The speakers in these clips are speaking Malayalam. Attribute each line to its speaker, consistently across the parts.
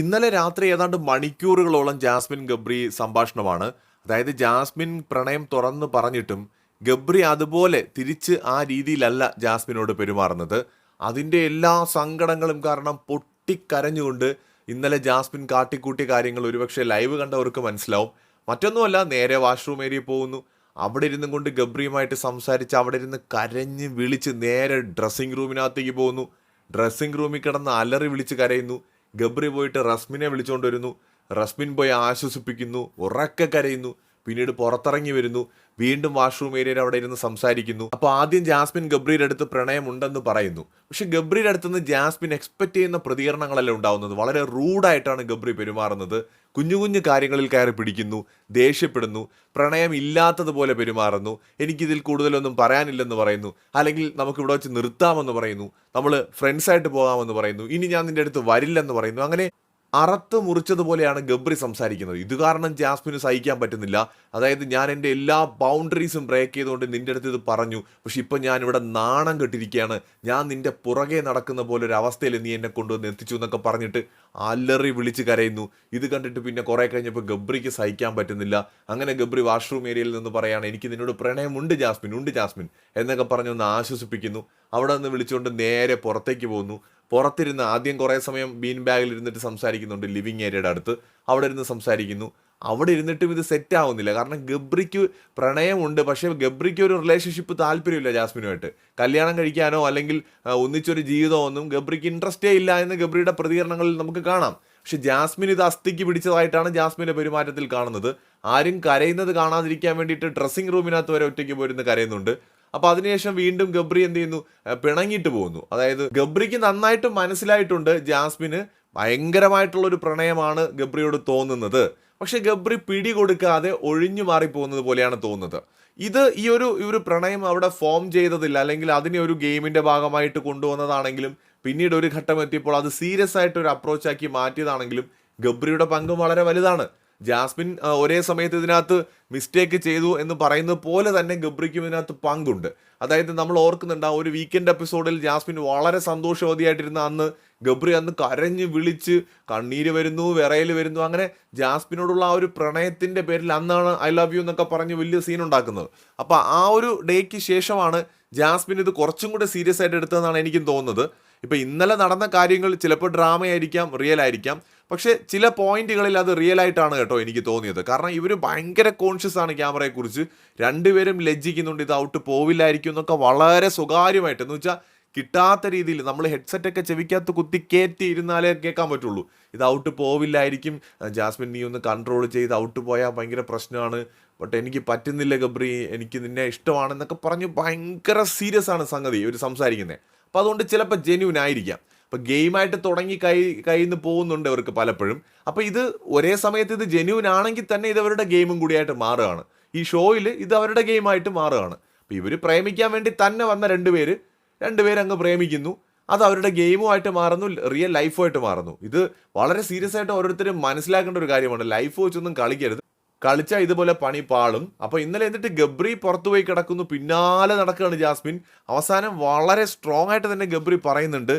Speaker 1: ഇന്നലെ രാത്രി ഏതാണ്ട് മണിക്കൂറുകളോളം ജാസ്മിൻ ഗബ്രി സംഭാഷണമാണ്. അതായത് ജാസ്മിൻ പ്രണയം തുറന്ന് പറഞ്ഞിട്ടും ഗബ്രി അതുപോലെ തിരിച്ച് ആ രീതിയിലല്ല ജാസ്മിനോട് പെരുമാറുന്നത്. അതിന്റെ എല്ലാ സങ്കടങ്ങളും കാരണം പൊട്ടിക്കരഞ്ഞുകൊണ്ട് ഇന്നലെ ജാസ്മിൻ കാട്ടിക്കൂട്ടിയ കാര്യങ്ങൾ ഒരുപക്ഷെ ലൈവ് കണ്ടവർക്ക് മനസ്സിലാവും. മറ്റൊന്നുമല്ല നേരെ വാഷ്റൂം ഏരിയ പോകുന്നു. അവിടെ ഇരുന്നും കൊണ്ട് ഗബ്രിയുമായിട്ട് സംസാരിച്ച് അവിടെ ഇരുന്ന് കരഞ്ഞ് വിളിച്ച് നേരെ ഡ്രസ്സിംഗ് റൂമിനകത്തേക്ക് പോകുന്നു. ഡ്രസ്സിംഗ് റൂമിൽ കിടന്ന് അലറി വിളിച്ച് കരയുന്നു. ഗബ്രി പോയിട്ട് റസ്മിനെ വിളിച്ചുകൊണ്ട് വരുന്നു. റസ്മിൻ പോയി ആശ്വസിപ്പിക്കുന്നു ഉറക്കെ കരയുന്നു. പിന്നീട് പുറത്തിറങ്ങി വരുന്നു. വീണ്ടും വാഷ്റൂം ഏരിയയിൽ അവിടെ ഇരുന്ന് സംസാരിക്കുന്നു. അപ്പോൾ ആദ്യം ജാസ്മിൻ ഗബ്രിയുടെ അടുത്ത് പ്രണയമുണ്ടെന്ന് പറയുന്നു. പക്ഷെ ഗബ്രിയുടെ അടുത്തുനിന്ന് ജാസ്മിൻ എക്സ്പെക്ട് ചെയ്യുന്ന പ്രതികരണങ്ങളല്ല ഉണ്ടാവുന്നത്? വളരെ റൂഡായിട്ടാണ് ഗബ്രി പെരുമാറുന്നത്. കുഞ്ഞു കുഞ്ഞു കാര്യങ്ങളിൽ കയറി പിടിക്കുന്നു ദേഷ്യപ്പെടുന്നു പ്രണയം ഇല്ലാത്തതുപോലെ പെരുമാറുന്നു. എനിക്കിതിൽ കൂടുതലൊന്നും പറയാനില്ലെന്ന് പറയുന്നു. അല്ലെങ്കിൽ നമുക്ക് ഇവിടെ വെച്ച് നിർത്താമെന്ന് പറയുന്നു. നമ്മൾ ഫ്രണ്ട്സായിട്ട് പോകാമെന്ന് പറയുന്നു. ഇനി ഞാൻ നിന്റെ അടുത്ത് വരില്ലെന്ന് പറയുന്നു. അങ്ങനെ അറത്ത് മുറിച്ചതുപോലെയാണ് ഗബ്രി സംസാരിക്കുന്നത്. ഇത് കാരണം ജാസ്മിന് സഹിക്കാൻ പറ്റുന്നില്ല. അതായത് ഞാൻ എന്റെ എല്ലാ ബൗണ്ടറീസും ബ്രേക്ക് ചെയ്തുകൊണ്ട് നിന്റെ അടുത്ത് ഇത് പറഞ്ഞു. പക്ഷെ ഇപ്പം ഞാൻ ഇവിടെ നാണം കെട്ടിരിക്കുകയാണ്. ഞാൻ നിന്റെ പുറകെ നടക്കുന്ന പോലെ ഒരു അവസ്ഥയിൽ നീ എന്നെ കൊണ്ടുവന്ന് എത്തിച്ചു എന്നൊക്കെ പറഞ്ഞിട്ട് അല്ലറി വിളിച്ച് കരയുന്നു. ഇത് കണ്ടിട്ട് പിന്നെ കുറേ കഴിഞ്ഞപ്പോൾ ഗബ്രിക്ക് സഹിക്കാൻ പറ്റുന്നില്ല. അങ്ങനെ ഗബ്രി വാഷ്റൂം ഏരിയയിൽ നിന്ന് പറയാണ് എനിക്ക് നിന്നോട് പ്രണയമുണ്ട് ജാസ്മിൻ ഉണ്ട് ജാസ്മിൻ എന്നൊക്കെ പറഞ്ഞൊന്ന് ആശ്വസിപ്പിക്കുന്നു. അവിടെ നിന്ന് വിളിച്ചുകൊണ്ട് നേരെ പുറത്തേക്ക് പോകുന്നു. പുറത്തിരുന്ന് ആദ്യം കുറേ സമയം ബീൻ ബാഗിൽ ഇരുന്നിട്ട് സംസാരിക്കുന്നുണ്ട് ലിവിങ് ഏരിയയുടെ അടുത്ത്. അവിടെ ഇരുന്ന് സംസാരിക്കുന്നു. അവിടെ ഇരുന്നിട്ടും ഇത് സെറ്റ് ആവുന്നില്ല. കാരണം ഗബ്രിക്ക് പ്രണയമുണ്ട്. പക്ഷേ ഗബ്രിക്ക് ഒരു റിലേഷൻഷിപ്പ് താല്പര്യമില്ല ജാസ്മിനുമായിട്ട്. കല്യാണം കഴിക്കാനോ അല്ലെങ്കിൽ ഒന്നിച്ചൊരു ജീവിതമോ ഒന്നും ഗബ്രിക്ക് ഇൻട്രസ്റ്റേ ഇല്ല എന്ന് ഗബ്രിയുടെ പ്രതികരണങ്ങളിൽ നമുക്ക് കാണാം. പക്ഷെ ജാസ്മിൻ ഇത് അസ്ഥിക്ക് പിടിച്ചതായിട്ടാണ് ജാസ്മിന്റെ പെരുമാറ്റത്തിൽ കാണുന്നത്. ആരും കരയുന്നത് കാണാതിരിക്കാൻ വേണ്ടിയിട്ട് ഡ്രസ്സിംഗ് റൂമിനകത്ത് വരെ ഒറ്റയ്ക്ക് പോയിരുന്ന് കരയുന്നുണ്ട്. അപ്പൊ അതിനുശേഷം വീണ്ടും ഗബ്രി എന്ത് ചെയ്യുന്നു? പിണങ്ങിയിട്ട് പോകുന്നു. അതായത് ഗബ്രിക്ക് നന്നായിട്ട് മനസ്സിലായിട്ടുണ്ട് ജാസ്മിന് ഭയങ്കരമായിട്ടുള്ള ഒരു പ്രണയമാണ് ഗബ്രിയോട് തോന്നുന്നത്. പക്ഷെ ഗബ്രി പിടി കൊടുക്കാതെ ഒഴിഞ്ഞു മാറിപ്പോകുന്നത് പോലെയാണ് തോന്നുന്നത്. ഇത് ഈ ഒരു ഒരു പ്രണയം അവിടെ ഫോം ചെയ്തതില്ല. അല്ലെങ്കിൽ അതിനെ ഒരു ഗെയിമിന്റെ ഭാഗമായിട്ട് കൊണ്ടുവന്നതാണെങ്കിലും പിന്നീട് ഒരു ഘട്ടം എത്തിയപ്പോൾ അത് സീരിയസ് ആയിട്ട് ഒരു അപ്രോച്ചാക്കി മാറ്റിയതാണെങ്കിലും ഗബ്രിയുടെ പങ്കും വളരെ വലുതാണ്. ജാസ്മിൻ ഒരേ സമയത്ത് ഇതിനകത്ത് മിസ്റ്റേക്ക് ചെയ്തു എന്ന് പറയുന്നത് പോലെ തന്നെ ഗബ്രിക്കും ഇതിനകത്ത് പങ്കുണ്ട്. അതായത് നമ്മൾ ഓർക്കുന്നുണ്ട് ആ ഒരു വീക്കെൻഡ് എപ്പിസോഡിൽ ജാസ്മിൻ വളരെ സന്തോഷവതിയായിട്ടിരുന്ന അന്ന് ഗബ്രി അന്ന് കരഞ്ഞ് വിളിച്ച് കണ്ണീര് വരുന്നു വിറയൽ വരുന്നു. അങ്ങനെ ജാസ്മിനോടുള്ള ആ ഒരു പ്രണയത്തിന്റെ പേരിൽ അന്നാണ് ഐ ലവ് യു എന്നൊക്കെ പറഞ്ഞ് വലിയ സീൻ ഉണ്ടാക്കുന്നത്. അപ്പോൾ ആ ഒരു ഡേക്ക് ശേഷമാണ് ജാസ്മിൻ ഇത് കുറച്ചും കൂടെ സീരിയസ് ആയിട്ട് എടുത്തതെന്നാണ് എനിക്കും തോന്നുന്നത്. ഇപ്പൊ ഇന്നലെ നടന്ന കാര്യങ്ങൾ ചിലപ്പോൾ ഡ്രാമയായിരിക്കാം റിയൽ ആയിരിക്കാം പക്ഷേ ചില പോയിന്റുകളിൽ അത് റിയൽ ആയിട്ടാണ് കേട്ടോ എനിക്ക് തോന്നിയത്. കാരണം ഇവർ ഭയങ്കര കോൺഷ്യസ് ആണ് ക്യാമറയെക്കുറിച്ച്. രണ്ടുപേരും ലജ്ജിക്കുന്നുണ്ട് ഇത് ഔട്ട് പോവില്ലായിരിക്കും എന്നൊക്കെ വളരെ സ്വകാര്യമായിട്ട്. എന്ന് വെച്ചാൽ കിട്ടാത്ത രീതിയിൽ നമ്മൾ ഹെഡ്സെറ്റൊക്കെ ചെവിക്കകത്ത് കുത്തി കയറ്റി ഇരുന്നാലേ കേൾക്കാൻ പറ്റുള്ളൂ. ഇത് ഔട്ട് പോവില്ലായിരിക്കും. ജാസ്മിൻ നീ ഒന്ന് കൺട്രോൾ ചെയ്ത് ഔട്ട് പോയാൽ ഭയങ്കര പ്രശ്നമാണ്. ബട്ട് എനിക്ക് പറ്റുന്നില്ല ഗബ്രി. എനിക്ക് നിന്നെ ഇഷ്ടമാണെന്നൊക്കെ പറഞ്ഞ് ഭയങ്കര സീരിയസ് ആണ് സംഗതി ഇവർ സംസാരിക്കുന്നത് അപ്പോൾ അതുകൊണ്ട് ചിലപ്പോൾ ജെന്യൂൻ ആയിരിക്കാം. അപ്പോൾ ഗെയിമായിട്ട് തുടങ്ങി കൈ കയ്യിൽ നിന്ന് പോകുന്നുണ്ട് അവർക്ക് പലപ്പോഴും. അപ്പോൾ ഇത് ഒരേ സമയത്ത് ഇത് ജെന്യൂൻ ആണെങ്കിൽ തന്നെ ഇത് അവരുടെ ഗെയിമും കൂടിയായിട്ട് മാറുകയാണ്. ഈ ഷോയിൽ ഇത് അവരുടെ ഗെയിമായിട്ട് മാറുകയാണ്. അപ്പോൾ ഇവർ പ്രേമിക്കാൻ വേണ്ടി തന്നെ വന്ന രണ്ട് രണ്ടുപേര് രണ്ടുപേര് അങ്ങ് പ്രേമിക്കുന്നു. അത് അവരുടെ ഗെയിമുമായിട്ട് മാറുന്നു റിയൽ ലൈഫുമായിട്ട് മാറുന്നു. ഇത് വളരെ സീരിയസ് ആയിട്ട് ഓരോരുത്തരും മനസ്സിലാക്കേണ്ട ഒരു കാര്യമാണ്. ലൈഫ് വെച്ചൊന്നും കളിക്കരുത്. കളിച്ചാൽ ഇതുപോലെ പണി പാളും. അപ്പോൾ ഇന്നലെ എന്നിട്ട് ഗബ്രി പുറത്തുപോയി കിടക്കുന്നു. പിന്നാലെ നടക്കുകയാണ് ജാസ്മിൻ. അവസാനം വളരെ സ്ട്രോങ് ആയിട്ട് തന്നെ ഗബ്രി പറയുന്നുണ്ട്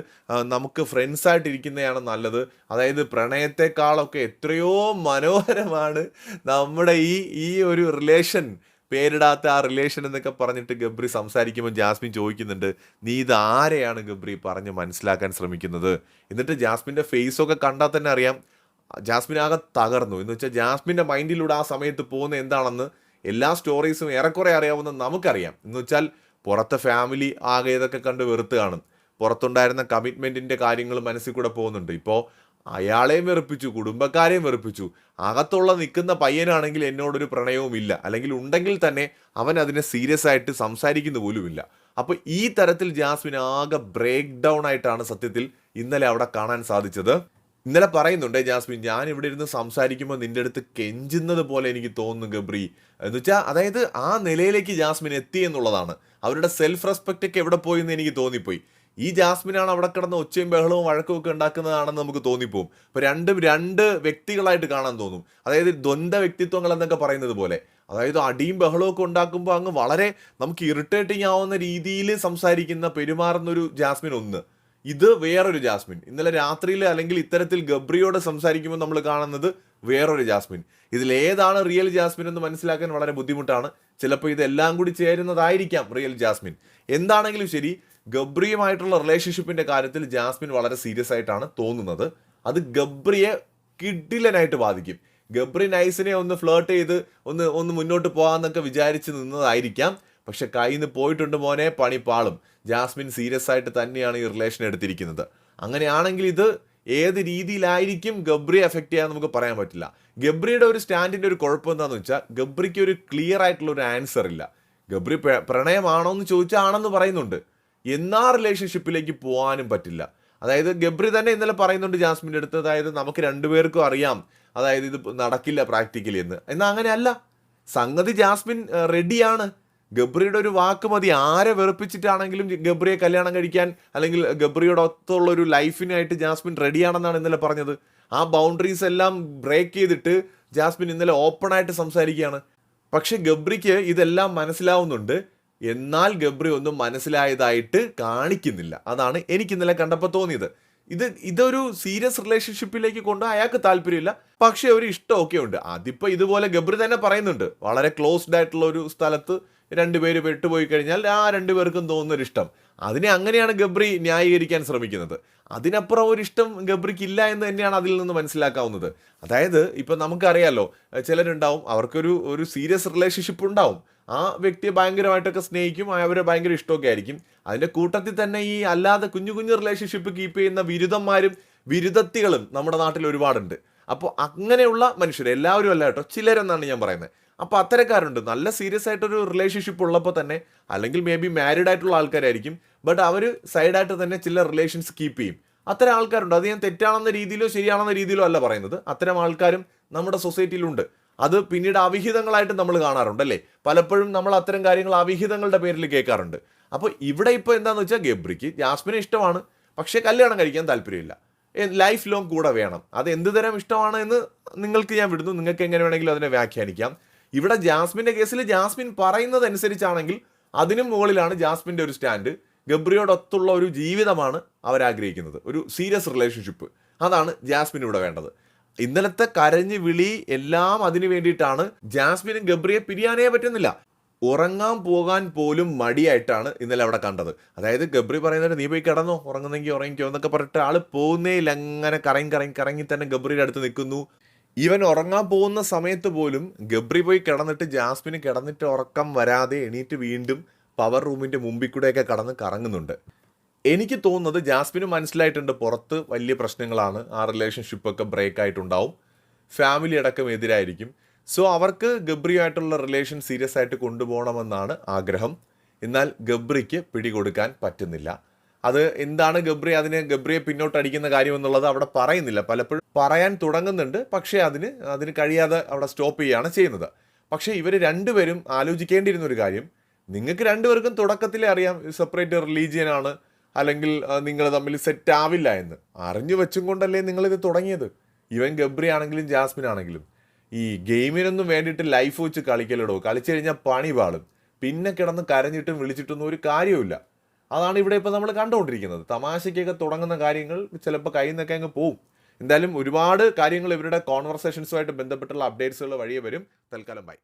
Speaker 1: നമുക്ക് ഫ്രണ്ട്സ് ആയിട്ട് ഇരിക്കുന്നതാണ് നല്ലത്. അതായത് പ്രണയത്തെക്കാളൊക്കെ എത്രയോ മനോഹരമാണ് നമ്മുടെ ഈ ഈ ഒരു റിലേഷൻ പേരിടാത്ത ആ റിലേഷൻ എന്നൊക്കെ പറഞ്ഞിട്ട് ഗബ്രി സംസാരിക്കുമ്പോൾ ജാസ്മിൻ ചോദിക്കുന്നുണ്ട് നീ ഇത് ആരെയാണ് ഗബ്രി പറഞ്ഞ് മനസ്സിലാക്കാൻ ശ്രമിക്കുന്നത്? എന്നിട്ട് ജാസ്മിന്റെ ഫേസൊക്കെ കണ്ടാൽ തന്നെ അറിയാം ജാസ്മിൻ ആകെ തകർന്നു. എന്ന് വെച്ചാൽ ജാസ്മിന്റെ മൈൻഡിലൂടെ ആ സമയത്ത് പോകുന്ന എന്താണെന്ന് എല്ലാ സ്റ്റോറീസും ഏറെക്കുറെ അറിയാവുന്ന നമുക്കറിയാം. എന്ന് വെച്ചാൽ പുറത്തെ ഫാമിലി ആകെ ഇതൊക്കെ കണ്ട് വെറുത്ത് കാണും പുറത്തുണ്ടായിരുന്ന കമ്മിറ്റ്മെന്റിന്റെ കാര്യങ്ങൾ മനസ്സിൽ കൂടെ പോകുന്നുണ്ട്. ഇപ്പോൾ അയാളെയും വെറുപ്പിച്ചു കുടുംബക്കാരെയും വെറുപ്പിച്ചു. അകത്തുള്ള നിൽക്കുന്ന പയ്യനാണെങ്കിൽ എന്നോടൊരു പ്രണയവും ഇല്ല. അല്ലെങ്കിൽ ഉണ്ടെങ്കിൽ തന്നെ അവൻ അതിനെ സീരിയസ് ആയിട്ട് സംസാരിക്കുന്ന പോലുമില്ല. അപ്പോൾ ഈ തരത്തിൽ ജാസ്മിൻ ആകെ ബ്രേക്ക് ഡൗൺ ആയിട്ടാണ് സത്യത്തിൽ ഇന്നലെ അവിടെ കാണാൻ സാധിച്ചത്. ഇന്നലെ പറയുന്നുണ്ട് ജാസ്മിൻ ഞാൻ ഇവിടെ ഇരുന്ന് സംസാരിക്കുമ്പോൾ നിന്റെ അടുത്ത് കെഞ്ചുന്നത് പോലെ എനിക്ക് തോന്നുന്നു ഗബ്രി. എന്ന് വെച്ചാൽ അതായത് ആ നിലയിലേക്ക് ജാസ്മിൻ എത്തി എന്നുള്ളതാണ്. അവരുടെ സെൽഫ് റെസ്പെക്റ്റ് ഒക്കെ എവിടെ പോയി എന്ന് എനിക്ക് തോന്നിപ്പോയി. ഈ ജാസ്മിനാണ് അവിടെ കിടന്ന് ഒച്ചയും ബഹളവും വഴക്കും ഒക്കെ ഉണ്ടാക്കുന്നതാണെന്ന് നമുക്ക് തോന്നിപ്പോവും. അപ്പൊ രണ്ടും രണ്ട് വ്യക്തികളായിട്ട് കാണാൻ തോന്നും. അതായത് ദ്വന്ദ്വ വ്യക്തിത്വങ്ങൾ എന്നൊക്കെ പറയുന്നത് പോലെ. അതായത് അടിയും ബഹളവും ഒക്കെ ഉണ്ടാക്കുമ്പോൾ അങ്ങ് വളരെ നമുക്ക് ഇറിറ്റേറ്റിംഗ് ആവുന്ന രീതിയിൽ സംസാരിക്കുന്ന പെരുമാറുന്ന ഒരു ജാസ്മിൻ ഒന്ന്. ഇത് വേറൊരു ജാസ്മിൻ. ഇന്നലെ രാത്രിയിൽ അല്ലെങ്കിൽ ഇത്തരത്തിൽ ഗബ്രിയോട് സംസാരിക്കുമ്പോൾ നമ്മൾ കാണുന്നത് വേറൊരു ജാസ്മിൻ. ഇതിൽ ഏതാണ് റിയൽ ജാസ്മിൻ എന്ന് മനസ്സിലാക്കാൻ വളരെ ബുദ്ധിമുട്ടാണ്. ചിലപ്പോൾ ഇതെല്ലാം കൂടി ചേരുന്നതായിരിക്കാം റിയൽ ജാസ്മിൻ. എന്താണെങ്കിലും ശരി ഗബ്രിയുമായിട്ടുള്ള റിലേഷൻഷിപ്പിന്റെ കാര്യത്തിൽ ജാസ്മിൻ വളരെ സീരിയസ് ആയിട്ടാണ് തോന്നുന്നത്. അത് ഗബ്രിയെ കിഡിലനായിട്ട് ബാധിക്കും. ഗബ്രി നൈസിനെ ഒന്ന് ഫ്ലേർട്ട് ചെയ്ത് ഒന്ന് ഒന്ന് മുന്നോട്ട് പോകാമെന്നൊക്കെ വിചാരിച്ച് നിന്നതായിരിക്കാം. പക്ഷെ കയ്യിൽ നിന്ന് പോയിട്ടുണ്ട് മോനെ പണി പാളും. ജാസ്മിൻ സീരിയസ് ആയിട്ട് തന്നെയാണ് ഈ റിലേഷൻ എടുത്തിരിക്കുന്നത്. അങ്ങനെയാണെങ്കിൽ ഇത് ഏത് രീതിയിലായിരിക്കും ഗബ്രിയെ എഫക്റ്റ് ചെയ്യാൻ നമുക്ക് പറയാൻ പറ്റില്ല. ഗബ്രിയുടെ ഒരു സ്റ്റാൻഡിന്റെ ഒരു കുഴപ്പം എന്താണെന്ന് വെച്ചാൽ ഗബ്രിക്ക് ഒരു ക്ലിയർ ആയിട്ടുള്ള ഒരു ആൻസർ ഇല്ല. ഗബ്രി പ്രണയമാണോ എന്ന് ചോദിച്ചാൽ ആണെന്ന് പറയുന്നുണ്ട്. എന്നാ റിലേഷൻഷിപ്പിലേക്ക് പോകാനും പറ്റില്ല. അതായത് ഗബ്രി തന്നെ ഇന്നലെ പറയുന്നുണ്ട് ജാസ്മിന്റെ അടുത്ത് അതായത് നമുക്ക് രണ്ടുപേർക്കും അറിയാം. അതായത് ഇത് നടക്കില്ല പ്രാക്ടിക്കലി എന്ന്. എന്നാൽ അങ്ങനെയല്ല. സംഗതി ജാസ്മിൻ റെഡിയാണ് ഗബ്രിയുടെ ഒരു വാക്ക് മതി. ആരെ വെറുപ്പിച്ചിട്ടാണെങ്കിലും ഗബ്രിയെ കല്യാണം കഴിക്കാൻ അല്ലെങ്കിൽ ഗബ്രിയുടെ ഒത്തുള്ള ഒരു ലൈഫിനായിട്ട് ജാസ്മിൻ റെഡിയാണെന്നാണ് ഇന്നലെ പറഞ്ഞത്. ആ ബൗണ്ടറീസ് എല്ലാം ബ്രേക്ക് ചെയ്തിട്ട് ജാസ്മിൻ ഇന്നലെ ഓപ്പണായിട്ട് സംസാരിക്കുകയാണ്. പക്ഷെ ഗബ്രിക്ക് ഇതെല്ലാം മനസ്സിലാവുന്നുണ്ട്. എന്നാൽ ഗബ്രി ഒന്നും മനസ്സിലായതായിട്ട് കാണിക്കുന്നില്ല. അതാണ് എനിക്ക് ഇന്നലെ കണ്ടപ്പോൾ തോന്നിയത്. ഇത് ഇതൊരു സീരിയസ് റിലേഷൻഷിപ്പിലേക്ക് കൊണ്ട് അയാൾക്ക് താല്പര്യമില്ല. പക്ഷേ ഒരു ഇഷ്ടമൊക്കെ ഉണ്ട് അതിപ്പോൾ ഇതുപോലെ ഗബ്രി തന്നെ പറയുന്നുണ്ട്. വളരെ ക്ലോസ്ഡ് ആയിട്ടുള്ള ഒരു സ്ഥലത്ത് രണ്ടുപേര് പെട്ടുപോയി കഴിഞ്ഞാൽ ആ രണ്ടുപേർക്കും തോന്നുന്ന ഒരു ഇഷ്ടം അതിനെ അങ്ങനെയാണ് ഗബ്രി ന്യായീകരിക്കാൻ ശ്രമിക്കുന്നത്. അതിനപ്പുറം ഒരു ഇഷ്ടം ഗബ്രിക്ക് ഇല്ല എന്ന് തന്നെയാണ് അതിൽ നിന്ന് മനസ്സിലാക്കാവുന്നത്. അതായത് ഇപ്പം നമുക്കറിയാലോ ചിലരുണ്ടാവും അവർക്കൊരു ഒരു സീരിയസ് റിലേഷൻഷിപ്പ് ഉണ്ടാവും. ആ വ്യക്തിയെ ഭയങ്കരമായിട്ടൊക്കെ സ്നേഹിക്കും അവരെ ഭയങ്കര ഇഷ്ടമൊക്കെ ആയിരിക്കും. അതിന്റെ കൂട്ടത്തിൽ തന്നെ ഈ അല്ലാതെ കുഞ്ഞു കുഞ്ഞു റിലേഷൻഷിപ്പ് കീപ്പ് ചെയ്യുന്ന ബിരുദന്മാരും ബിരുദത്തികളും നമ്മുടെ നാട്ടിൽ ഒരുപാടുണ്ട്. അപ്പോൾ അങ്ങനെയുള്ള മനുഷ്യർ എല്ലാവരും അല്ല കേട്ടോ ചിലരെന്നാണ് ഞാൻ പറയുന്നത്. അപ്പോൾ അത്തരക്കാരുണ്ട്. നല്ല സീരിയസ് ആയിട്ടൊരു റിലേഷൻഷിപ്പ് ഉള്ളപ്പോൾ തന്നെ അല്ലെങ്കിൽ മേ ബി മാരീഡ് ആയിട്ടുള്ള ആൾക്കാരായിരിക്കും ബട്ട് അവർ സൈഡായിട്ട് തന്നെ ചില റിലേഷൻസ് കീപ്പ് ചെയ്യും. അത്തരം ആൾക്കാരുണ്ട്. അത് ഞാൻ തെറ്റാണെന്ന രീതിയിലോ ശരിയാണെന്ന രീതിയിലോ അല്ല പറയുന്നത്. അത്തരം ആൾക്കാരും നമ്മുടെ സൊസൈറ്റിയിലുണ്ട് അത് പിന്നീട് അവിഹിതങ്ങളായിട്ട് നമ്മൾ കാണാറുണ്ട് അല്ലേ? പലപ്പോഴും നമ്മൾ അത്തരം കാര്യങ്ങൾ അവിഹിതങ്ങളുടെ പേരിൽ കേൾക്കാറുണ്ട്. അപ്പോൾ ഇവിടെ ഇപ്പോൾ എന്താണെന്ന് വെച്ചാൽ ഗബ്രിക്ക് ജാസ്മിനെ ഇഷ്ടമാണ്. പക്ഷേ കല്യാണം കഴിക്കാൻ താല്പര്യമില്ല. ലൈഫ് ലോങ് കൂടെ വേണം. അത് എന്ത് തരം ഇഷ്ടമാണ് എന്ന് നിങ്ങൾക്ക് ഞാൻ വിടുന്നു. നിങ്ങൾക്ക് എങ്ങനെ വേണമെങ്കിലും അതിനെ വ്യാഖ്യാനിക്കാം. ഇവിടെ ജാസ്മിന്റെ കേസിൽ ജാസ്മിൻ പറയുന്നത് അനുസരിച്ചാണെങ്കിൽ അതിനും മുകളിലാണ് ജാസ്മിന്റെ ഒരു സ്റ്റാൻഡ്. ഗബ്രിയോടൊത്തുള്ള ഒരു ജീവിതമാണ് അവരാഗ്രഹിക്കുന്നത്. ഒരു സീരിയസ് റിലേഷൻഷിപ്പ്. അതാണ് ജാസ്മിൻ ഇവിടെ വേണ്ടത്. ഇന്നലത്തെ കരഞ്ഞ് വിളി എല്ലാം അതിനു വേണ്ടിയിട്ടാണ് ജാസ്മിനും ഗബ്രിയെ പിരിയാനേ പറ്റുന്നില്ല. ഉറങ്ങാൻ പോകാൻ പോലും മടിയായിട്ടാണ് ഇന്നലെ അവിടെ കണ്ടത്. അതായത് ഗബ്രി പറയുന്നത് നീ പോയി കിടന്നോ ഉറങ്ങുന്നെങ്കിൽ ഉറങ്ങിക്കോ എന്നൊക്കെ പറഞ്ഞിട്ട് ആൾ പോകുന്നേയില്ല. അങ്ങനെ കറങ്ങി കറങ്ങി കറങ്ങി തന്നെ ഗബ്രിയുടെ അടുത്ത് നിൽക്കുന്നു. ഇവൻ ഉറങ്ങാൻ പോകുന്ന സമയത്ത് പോലും ഗബ്രി പോയി കിടന്നിട്ട് ജാസ്മിന് കിടന്നിട്ട് ഉറക്കം വരാതെ എണീറ്റ് വീണ്ടും പവർ റൂമിന്റെ മുമ്പിൽ കൂടെയൊക്കെ കടന്ന് കറങ്ങുന്നുണ്ട്. എനിക്ക് തോന്നുന്നത് ജാസ്മിന് മനസ്സിലായിട്ടുണ്ട് പുറത്ത് വലിയ പ്രശ്നങ്ങളാണ്. ആ റിലേഷൻഷിപ്പ് ഒക്കെ ബ്രേക്ക് ആയിട്ടുണ്ടാവും. ഫാമിലി അടക്കം എതിരായിരിക്കും. സോ അവർക്ക് ഗബ്രിയുമായിട്ടുള്ള റിലേഷൻ സീരിയസ് ആയിട്ട് കൊണ്ടുപോകണമെന്നാണ് ആഗ്രഹം. എന്നാൽ ഗബ്രിക്ക് പിടികൊടുക്കാൻ പറ്റുന്നില്ല. അത് എന്താണ് ഗബ്രി അതിന് ഗബ്രിയെ പിന്നോട്ട് അടിക്കുന്ന കാര്യം എന്നുള്ളത് അവിടെ പറയുന്നില്ല. പലപ്പോഴും പറയാൻ തുടങ്ങുന്നുണ്ട് പക്ഷേ അതിന് അതിന് കഴിയാതെ അവിടെ സ്റ്റോപ്പ് ചെയ്യുകയാണ് ചെയ്യുന്നത്. പക്ഷേ ഇവർ രണ്ടുപേരും ആലോചിക്കേണ്ടിയിരുന്ന ഒരു കാര്യം നിങ്ങൾക്ക് രണ്ടുപേർക്കും തുടക്കത്തിലേ അറിയാം സെപ്പറേറ്റ് റിലീജിയൻ ആണ് അല്ലെങ്കിൽ നിങ്ങൾ തമ്മിൽ സെറ്റ് ആവില്ല എന്ന്. അറിഞ്ഞു വെച്ചും കൊണ്ടല്ലേ നിങ്ങളിത് തുടങ്ങിയത്. ഇവൻ ഗബ്രി ആണെങ്കിലും ജാസ്മിൻ ആണെങ്കിലും ഈ ഗെയിമിനൊന്നും വേണ്ടിയിട്ട് ലൈഫ് വെച്ച് കളിക്കലടോ കളിച്ചു കഴിഞ്ഞാൽ പണി പാളും. പിന്നെ കിടന്ന് കരഞ്ഞിട്ടും വിളിച്ചിട്ടൊന്നും ഒരു കാര്യവുമില്ല. അതാണ് ഇവിടെ ഇപ്പോൾ നമ്മൾ കണ്ടുകൊണ്ടിരിക്കുന്നത്. തമാശയ്ക്കൊക്കെ തുടങ്ങുന്ന കാര്യങ്ങൾ ചിലപ്പോൾ കയ്യിൽ നിന്നൊക്കെ അങ്ങ് പോവും. എന്തായാലും ഒരുപാട് കാര്യങ്ങൾ ഇവരുടെ കോൺവെർസേഷൻസുമായിട്ട് ബന്ധപ്പെട്ടുള്ള അപ്ഡേറ്റ്സുകൾ വഴിയെ വരും. തൽക്കാലം ബൈ